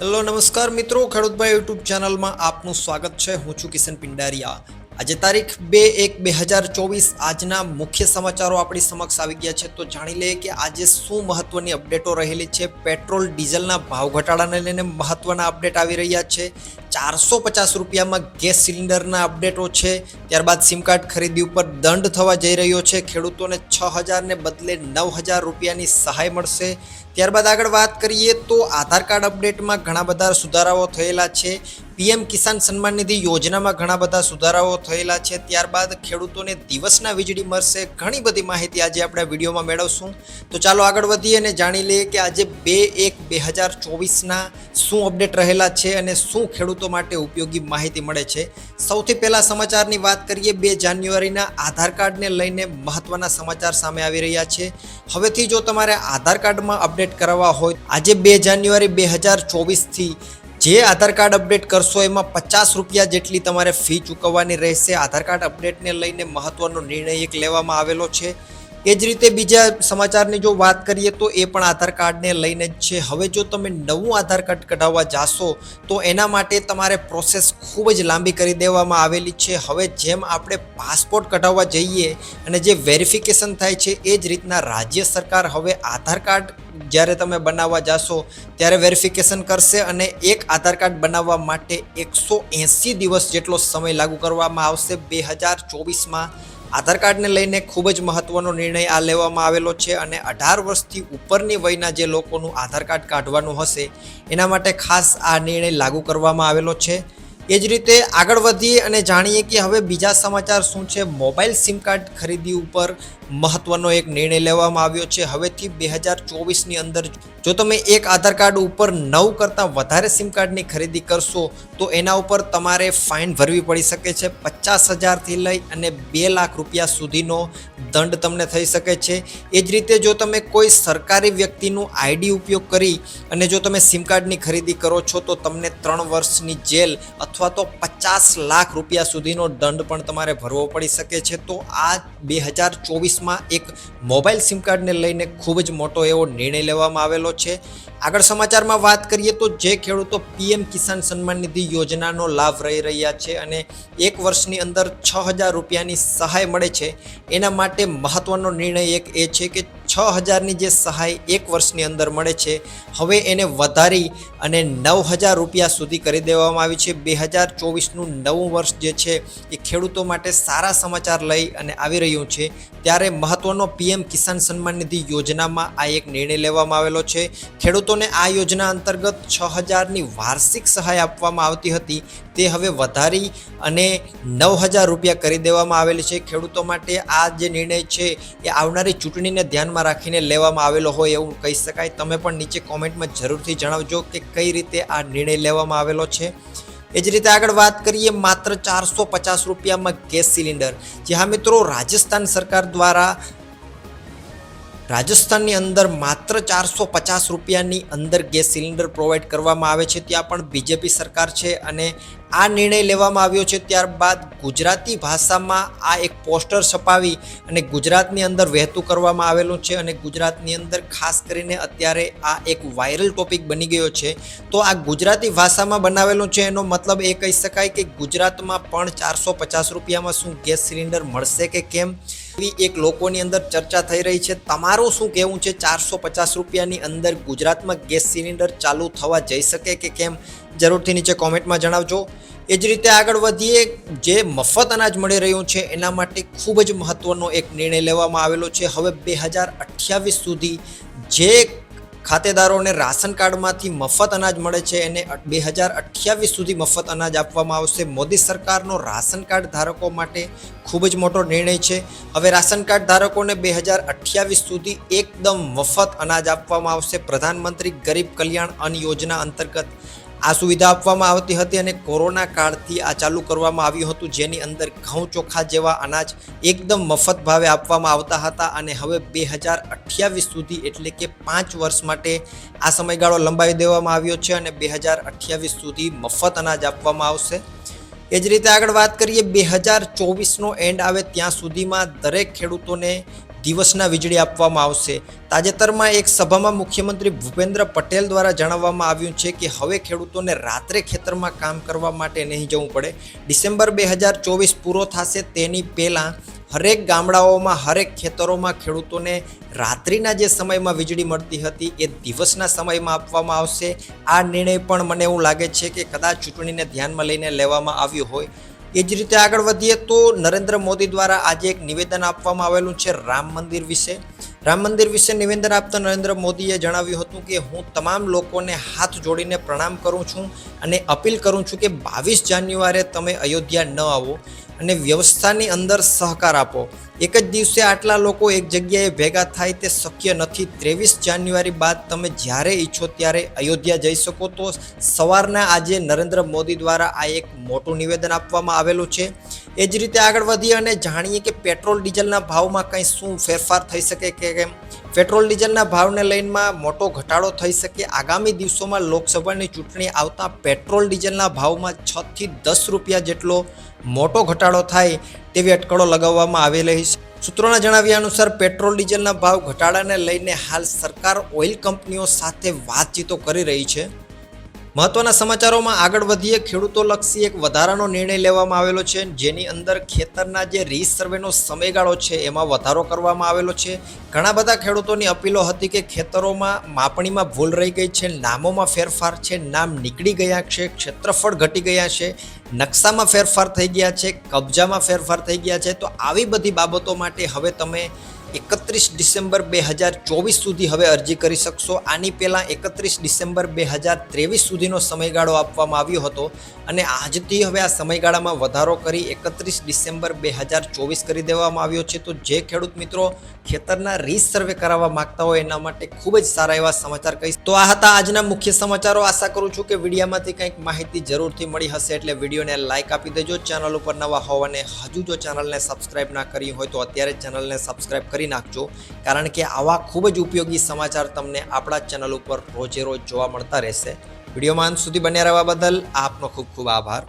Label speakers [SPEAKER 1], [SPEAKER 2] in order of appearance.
[SPEAKER 1] Hello, નમસ્કાર મિત્રો. ખેડૂતભાઈ YouTube ચેનલમાં આપનું સ્વાગત છે. હું છું કિશન પિંડારિયા. આજે તારીખ બે એક બે હજાર ચોવીસ આજના મુખ્ય સમાચારો આપણી સમક્ષ આવી ગયા છે. તો જાણી લઈએ કે આજે શું મહત્વની અપડેટો રહેલી છે. પેટ્રોલ, ડીઝલના ભાવ ઘટાડાને લઈને મહત્વના અપડેટ આવી રહ્યા છે. ચારસો પચાસ રૂપિયામાં ગેસ સિલિન્ડરના અપડેટો છે. ત્યારબાદ સિમ કાર્ડ ખરીદી ઉપર દંડ થવા જઈ રહ્યો છે. ખેડૂતોને છ હજારને બદલે નવ હજાર રૂપિયાની સહાય મળશે. ત્યારબાદ આગળ વાત કરીએ તો આધાર કાર્ડ અપડેટમાં ઘણા બધા સુધારાઓ થયેલા છે. પીએમ કિસાન સન્માન નિધિ યોજનામાં ઘણા બધા સુધારાઓ થયેલા છે. ત્યારબાદ ખેડૂતોને દિવસના વીજળી મળશે. ઘણી બધી માહિતી આજે આપણે વિડીયોમાં મેળવશું. તો ચાલો આગળ વધીએ અને જાણી લઈએ કે આજે બે એક બે હજાર ચોવીસના શું અપડેટ રહેલા છે અને શું ખેડૂતો માટે ઉપયોગી માહિતી મળે છે. સૌથી પહેલા સમાચારની વાત કરીએ, બે જાન્યુઆરીના આધાર કાર્ડને લઈને મહત્વના સમાચાર સામે આવી રહ્યા છે. હવેથી જો તમારે આધાર કાર્ડમાં અપડેટ કરાવવા હોય, આજે બે જાન્યુઆરી બે હજાર ચોવીસથી જે આધાર કાર્ડ અપડેટ કરશો એમાં પચાસ રૂપિયા જેટલી તમારે ફી ચૂકવવાની રહેશે. આધાર કાર્ડ અપડેટને લઈને મહત્વનો નિર્ણય એક લેવામાં આવેલો છે. એ જ રીતે બીજા સમાચારની જો વાત કરીએ તો એ પણ આધાર કાર્ડને લઈને જ છે. હવે જો તમે નવું આધાર કાર્ડ કઢાવવા જાશો, તો એના માટે તમારે પ્રોસેસ ખૂબ જ લાંબી કરી દેવામાં આવેલી છે. હવે જેમ આપણે પાસપોર્ટ કઢાવવા જઈએ અને જે વેરિફિકેશન થાય છે, એ જ રીતના રાજ્ય સરકાર હવે આધાર કાર્ડ જ્યારે તમે બનાવવા જાશો, ત્યારે વેરિફિકેશન કરશે અને એક આધાર કાર્ડ બનાવવા માટે એકસો એંસી દિવસ જેટલો સમય લાગુ કરવામાં આવશે. બે હજાર ચોવીસમાં આધાર કાર્ડને લઈને ખૂબ જ મહત્વનો નિર્ણય આ લેવામાં આવેલો છે અને અઢાર વર્ષથી ઉપરની વયના જે લોકોનું આધાર કાર્ડ કાઢવાનું હશે, એના માટે ખાસ આ નિર્ણય લાગુ કરવામાં આવેલો છે. એ જ રીતે આગળ વધીએ અને જાણીએ કે હવે બીજા સમાચાર શું છે? મોબાઈલ સિમ કાર્ડ ખરીદી ઉપર મહત્વનો એક નિર્ણય લેવામાં આવ્યો છે. હવેથી બે હજાર ચોવીસની અંદર જો તમે એક આધાર કાર્ડ ઉપર નવ કરતાં વધારે સિમ કાર્ડની ખરીદી કરશો, તો એના ઉપર તમારે ફાઇન ભરવી પડી શકે છે. પચાસ હજારથી લઈ અને બે લાખ રૂપિયા સુધીનો દંડ તમને થઈ શકે છે. એ જ રીતે જો તમે કોઈ સરકારી વ્યક્તિનું આઈડી ઉપયોગ કરી અને જો તમે સિમ કાર્ડની ખરીદી કરો છો, તો તમને ત્રણ વર્ષની જેલ અથવા તો પચાસ લાખ રૂપિયા સુધીનો દંડ પણ તમારે ભરવો પડી શકે છે. તો આ બે હજાર ચોવીસમાં એક મોબાઈલ સિમ કાર્ડને લઈને ખૂબ જ મોટો એવો નિર્ણય લેવામાં આવેલો છે. આગળ સમાચારમાં વાત કરીએ તો જે ખેડૂતો પીએમ કિસાન સન્માન નિધિ યોજનાનો લાભ રહી રહ્યા છે અને એક વર્ષની અંદર છ હજાર રૂપિયાની સહાય મળે છે. એના માટે મહત્ત્વનો નિર્ણય એક એ છે કે છ હજારની જે સહાય એક વર્ષની અંદર મળે છે, હવે એને વધારી અને નવ હજાર રૂપિયા સુધી કરી દેવામાં આવી છે. બે હજાર ચોવીસનું નવું વર્ષ જે છે, એ ખેડૂતો માટે સારા સમાચાર લઈ અને આવી રહ્યું છે. ત્યારે મહત્ત્વનો પીએમ કિસાન સન્માન નિધિ યોજનામાં આ એક નિર્ણય લેવામાં આવેલો છે. ખેડૂતોને આ યોજના અંતર્ગત છ હજારની વાર્ષિક સહાય આપવામાં આવતી હતી. તે હવે વધારી અને નવ હજાર રૂપિયા કરી દેવામાં આવેલી છે. ખેડૂતો માટે આ જે નિર્ણય છે, એ આવનારી ચૂંટણીને ધ્યાનમાં રાખીને લેવામાં આવેલો હોય એવું કહી શકાય. તમે પણ નીચે કોમેન્ટમાં જરૂરથી જણાવજો કે કઈ રીતે આ નિર્ણય લેવામાં આવેલો છે. એ જ રીતે આગળ વાત કરીએ, માત્ર ચારસો પચાસ રૂપિયામાં ગેસ સિલિન્ડર. જે હા મિત્રો રાજસ્થાન સરકાર દ્વારા રાજસ્થાનની અંદર માત્ર ચારસો પચાસ રૂપિયાની અંદર ગેસ સિલિન્ડર પ્રોવાઈડ કરવામાં આવે છે. ત્યાં પણ બીજેપી સરકાર છે અને આ નિર્ણય લેવામાં આવ્યો છે. ત્યારબાદ ગુજરાતી ભાષામાં આ એક પોસ્ટર છપાવી અને ગુજરાતની અંદર વહેતું કરવામાં આવેલું છે અને ગુજરાતની અંદર ખાસ કરીને અત્યારે આ એક વાયરલ ટોપિક બની ગયો છે. તો આ ગુજરાતી ભાષામાં બનાવેલું છે. એનો મતલબ એ કહી શકાય કે ગુજરાતમાં પણ ચારસો પચાસ રૂપિયામાં શું ગેસ સિલિન્ડર મળશે કે કેમ? એવી એક લોકોની અંદર ચર્ચા થઈ રહી છે. તમારું શું કહેવું છે? ચારસો પચાસ રૂપિયાની અંદર ગુજરાતમાં ગેસ સિલિન્ડર ચાલુ થવા જઈ શકે કે કેમ? જરૂરથી નીચે કોમેન્ટમાં જણાવજો. એ જ રીતે આગળ વધીએ. જે મફત અનાજ મળી રહ્યું છે, એના માટે ખૂબ જ મહત્ત્વનો એક નિર્ણય લેવામાં આવેલો છે. હવે બે હજાર અઠ્યાવીસ સુધી જે ખાતેદારોને રાશન કાર્ડમાંથી મફત અનાજ મળે છે એને બે હજાર અઠ્યાવીસ સુધી મફત અનાજ આપવામાં આવશે. મોદી સરકારનો રાશન કાર્ડ ધારકો માટે ખૂબ જ મોટો નિર્ણય છે. હવે રાશન કાર્ડ ધારકોને બે હજાર અઠ્યાવીસ સુધી એકદમ મફત અનાજ આપવામાં આવશે. પ્રધાનમંત્રી ગરીબ કલ્યાણ અન્ન યોજના અંતર્ગત આ સુવિધા આપવામાં આવતી હતી અને કોરોના કાળથી આ ચાલુ કરવામાં આવ્યું હતું, જેની અંદર ઘઉં ચોખા જેવા અનાજ એકદમ મફત ભાવે આપવામાં આવતા હતા અને હવે બે હજાર અઠ્યાવીસ સુધી એટલે કે પાંચ વર્ષ માટે આ સમયગાળો લંબાવી દેવામાં આવ્યો છે અને બે હજાર અઠ્યાવીસ સુધી મફત અનાજ આપવામાં આવશે. એ જ રીતે આગળ વાત કરીએ, બે હજાર ચોવીસનો એન્ડ આવે ત્યાં સુધીમાં દરેક ખેડૂતોને દિવસના વીજળી આપવામાં આવશે. તાજેતરમાં એક સભામાં મુખ્યમંત્રી ભૂપેન્દ્ર પટેલ દ્વારા જણાવવામાં આવ્યું છે કે હવે ખેડૂતોને રાત્રે ખેતરમાં કામ કરવા માટે નહીં જવું પડે. ડિસેમ્બર બે હજાર ચોવીસ પૂરો થશે તેની પહેલાં હરેક ગામડાઓમાં, હરેક ખેતરોમાં ખેડૂતોને રાત્રિના જે સમયમાં વીજળી મળતી હતી એ દિવસના સમયમાં આપવામાં આવશે. આ નિર્ણય પણ મને એવું લાગે છે કે કદાચ ચૂંટણીને ધ્યાનમાં લઈને લેવામાં આવ્યો હોય. એ જ રીતે આગળ વધીએ તો નરેન્દ્ર મોદી દ્વારા આજે એક નિવેદન આપવામાં આવેલું છે રામ મંદિર વિશે. રામ મંદિર વિશે નિવેદન આપતા નરેન્દ્ર મોદીએ જણાવ્યું હતું કે, હું તમામ લોકોને હાથ જોડીને પ્રણામ કરું છું અને અપીલ કરું છું કે બાવીસ જાન્યુઆરે તમે અયોધ્યા ન આવો. અને વ્યવસ્થાની અંદર સહકાર આપો. એક જ દિવસે આટલા લોકો એક જગ્યાએ ભેગા થાય તે શક્ય નથી. ત્રેવીસ જાન્યુઆરી બાદ તમે જ્યારે ઈચ્છો ત્યારે અયોધ્યા જઈ શકો તો સવારના આજે નરેન્દ્ર મોદી દ્વારા આ એક મોટું નિવેદન આપવામાં આવેલું છે. એ જ રીતે આગળ વધીએ અને જાણીએ કે પેટ્રોલ ડીઝલના ભાવમાં કંઈ શું ફેરફાર થઈ શકે કે કેમ? પેટ્રોલ ડીઝલના ભાવને લઈનમાં મોટો ઘટાડો થઈ શકે. આગામી દિવસોમાં લોકસભાની ચૂંટણી આવતા પેટ્રોલ ડીઝલના ભાવમાં છ થી દસ રૂપિયા જેટલો મોટો ઘટાડો થાય તેવી અટકળો લગાવવામાં આવેલી છે. સૂત્રોના જણાવ્યા અનુસાર પેટ્રોલ ડીઝલના ભાવ ઘટાડાને લઈને હાલ સરકાર ઓઇલ કંપનીઓ સાથે વાતચીતો કરી રહી છે. મહત્વના સમાચારોમાં આગળ વધીએ. ખેડૂતો લક્ષી એક વધારાનો નિર્ણય લેવામાં આવેલો છે. જેની અંદર ખેતરના જે રીસર્વેનો સમયગાળો છે એમાં વધારો કરવામાં આવેલો છે. ઘણા બધા ખેડૂતોની અપીલો હતી કે ખેતરોમાં માપણીમાં ભૂલ રહી ગઈ છે, નામોમાં ફેરફાર છે, નામ નીકળી ગયા છે, ક્ષેત્રફળ ઘટી ગયા છે, નકશામાં ફેરફાર થઈ ગયા છે, કબજામાં ફેરફાર થઈ ગયા છે. તો આવી બધી બાબતો માટે હવે તમે એકત્રીસ ડિસેમ્બર બે હજાર ચોવીસ સુધી હવે અરજી કરી શકશો. આની પહેલાં એકત્રીસ ડિસેમ્બર બે હજાર ત્રેવીસ સુધીનો સમયગાળો આપવામાં આવ્યો હતો અને આજથી હવે આ સમયગાળામાં વધારો કરી એકત્રીસ ડિસેમ્બર બે હજાર ચોવીસ કરી દેવામાં આવ્યો છે. તો જે ખેડૂત મિત્રો ખેતરના રીસર્વે કરાવવા માગતા હોય એના માટે ખૂબ જ સારા એવા સમાચાર કહીશ. તો આ હતા આજના મુખ્ય સમાચારો. આશા કરું છું કે વિડીયામાંથી કંઈક માહિતી જરૂરથી મળી હશે, એટલે વિડીયોને લાઇક આપી દેજો. ચેનલ ઉપર નવા હોવાને હજુ જો ચેનલને સબસ્ક્રાઇબ ના કરી હોય તો અત્યારે ચેનલને સબસ્ક્રાઇબ કરી નાખજો. કારણ કે આવા ખૂબ જ ઉપયોગી સમાચાર તમને આપણા ચેનલ ઉપર રોજે રોજ જોવા મળતા રહેશે. વિડીયોમાં અંત સુધી બન્યા રહેવા બદલ આપનો ખૂબ ખૂબ આભાર.